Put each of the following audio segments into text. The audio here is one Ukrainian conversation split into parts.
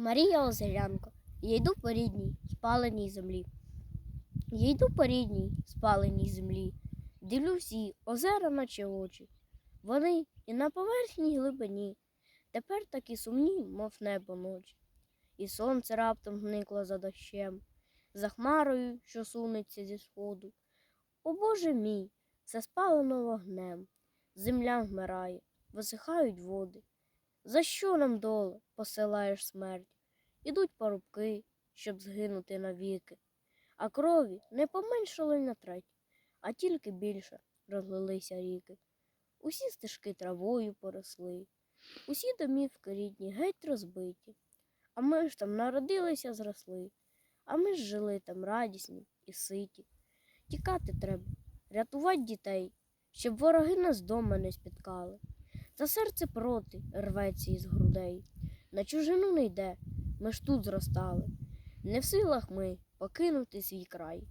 Марія Озерянко. Я йду по рідній, спаленій землі. Я йду по рідній, спаленій землі. Дивлюсь її озера, наче очі. Вони і на поверхній глибині. Тепер такі сумні, мов небо ночі. І сонце раптом зникло за дощем, за хмарою, що сунеться зі сходу. О Боже мій, це спалено вогнем. Земля вмирає, висихають води. За що нам доле посилаєш смерть? Ідуть парубки, щоб згинути навіки, а крові не поменшали на треть, а тільки більше розлилися ріки. Усі стежки травою поросли, усі домівки рідні геть розбиті. А ми ж там народилися, зросли, а ми ж жили там радісні і ситі. Тікати треба, рятувати дітей, щоб вороги нас дома не спіткали. Та серце проти рветься із грудей. На чужину не йде, ми ж тут зростали. Не в силах ми покинути свій край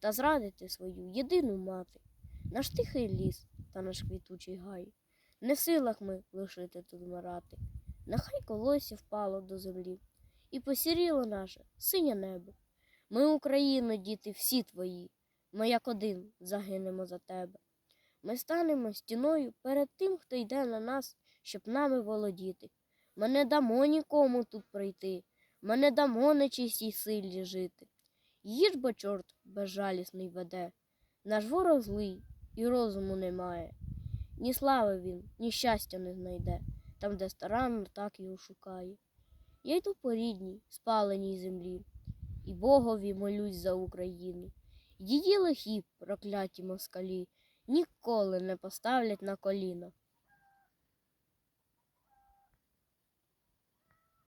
та зрадити свою єдину мати, наш тихий ліс та наш квітучий гай. Не в силах ми лишити тут вмирати. Нехай колосся впало до землі, і посіріло наше синє небо. Ми, Україно, діти всі твої, ми як один загинемо за тебе. Ми станемо стіною перед тим, хто йде на нас, щоб нами володіти. Ми не дамо нікому тут прийти, ми не дамо нечистій силі жити. Їж бо чорт безжалісний веде, наш ворог злий і розуму немає. Ні слави він, ні щастя не знайде, там, де старанно так його шукає. Я йду по рідній, спаленій землі, і Богові молюсь за Україну. Її лихі, прокляті москалі, ніколи не поставлять на коліна.